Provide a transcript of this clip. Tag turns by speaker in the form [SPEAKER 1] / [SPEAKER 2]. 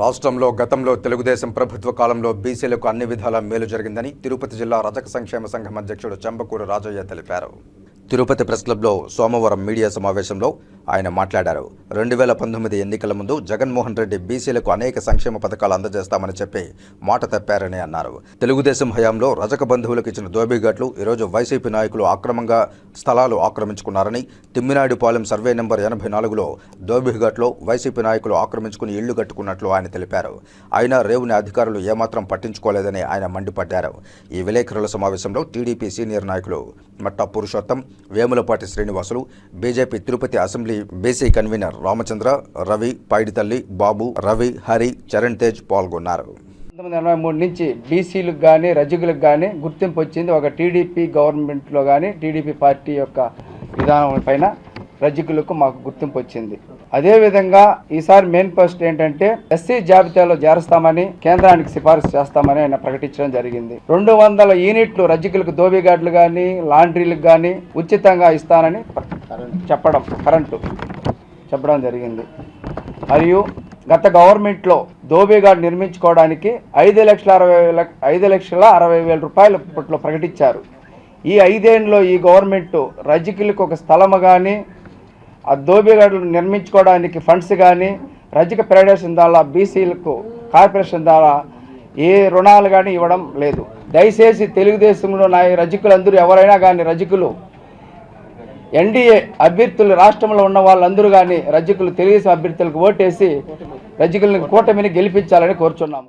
[SPEAKER 1] రాష్ట్రంలో గతంలో తెలుగుదేశం ప్రభుత్వ కాలంలో బీసీలకు అన్ని విధాల మేలు జరిగిందని తిరుపతి జిల్లా రజక సంక్షేమ సంఘం అధ్యక్షుడు చంబకూరు రాజయ్య తెలిపారు. తిరుపతి ప్రెస్ క్లబ్లో సోమవారం మీడియా సమావేశంలో ఆయన మాట్లాడారు. రెండు వేల పంతొమ్మిది ఎన్నికల ముందు జగన్మోహన్ రెడ్డి బీసీలకు అనేక సంక్షేమ పథకాలు అందజేస్తామని చెప్పి మాట తప్పారని అన్నారు. తెలుగుదేశం హయాంలో రజక బంధువులకు ఇచ్చిన దోబిఘాట్లు ఈరోజు వైసీపీ నాయకులు అక్రమంగా స్థలాలు ఆక్రమించుకున్నారని తిమ్మినాయుడుపాలెం సర్వే నెంబర్ ఎనభై నాలుగులో దోబిఘాట్లో వైసీపీ నాయకులు ఆక్రమించుకుని ఇళ్ళు కట్టుకున్నట్లు ఆయన తెలిపారు. అయినా రేవుని అధికారులు ఏమాత్రం పట్టించుకోలేదని ఆయన మండిపడ్డారు. ఈ విలేకరుల సమావేశంలో టీడీపీ సీనియర్ నాయకులు Matta Purushottam Vemulapati Srinivasulu BJP Tirupati assembly BC convener Ramachandra Ravi Paiditalli Babu Ravi Hari Charan Tej పాల్గొన్నారు.
[SPEAKER 2] పంతొమ్మిది ఎనభై మూడు నుంచి బీసీలకు కానీ రజకులకు కానీ గుర్తింపు వచ్చింది. ఒక టీడీపీ గవర్నమెంట్లో కానీ టీడీపీ పార్టీ యొక్క విధానం పైన రజకులకు మాకు గుర్తింపు వచ్చింది. అదేవిధంగా ఈసారి మెయిన్ పోస్ట్ ఏంటంటే ఎస్సీ జాబితాలో చేరుస్తామని కేంద్రానికి సిఫారసు చేస్తామని ఆయన ప్రకటించడం జరిగింది. రెండు వందల యూనిట్లు రజకులకు దోబిగాడ్లు కానీ లాండ్రీలకు కానీ ఉచితంగా ఇస్తానని చెప్పడం కరెంటు చెప్పడం జరిగింది. మరియు గత గవర్నమెంట్లో దోబేగాడ్ నిర్మించుకోవడానికి ఐదు లక్షల అరవై లక్ష ఐదు లక్షల అరవై వేల రూపాయలు ఇప్పట్లో ప్రకటించారు. ఈ ఐదేళ్ళలో ఈ గవర్నమెంట్ రజకిలకు ఒక స్థలము కానీ ఆ దోబిఘాట్లు నిర్మించుకోవడానికి ఫండ్స్ కానీ రజక ఫెడరేషన్ ద్వారా బీసీలకు కార్పొరేషన్ ద్వారా ఏ రుణాలు కానీ ఇవ్వడం లేదు. దయచేసి తెలుగుదేశంలో నా రజకులందరూ ఎవరైనా కానీ రజకులు ఎన్డీఏ అభ్యర్థులు రాష్ట్రంలో ఉన్న వాళ్ళందరూ కానీ రజకులు తెలుగుదేశం అభ్యర్థులకు ఓటేసి రజకులను కూటమిని గెలిపించాలని కోరుచున్నాము.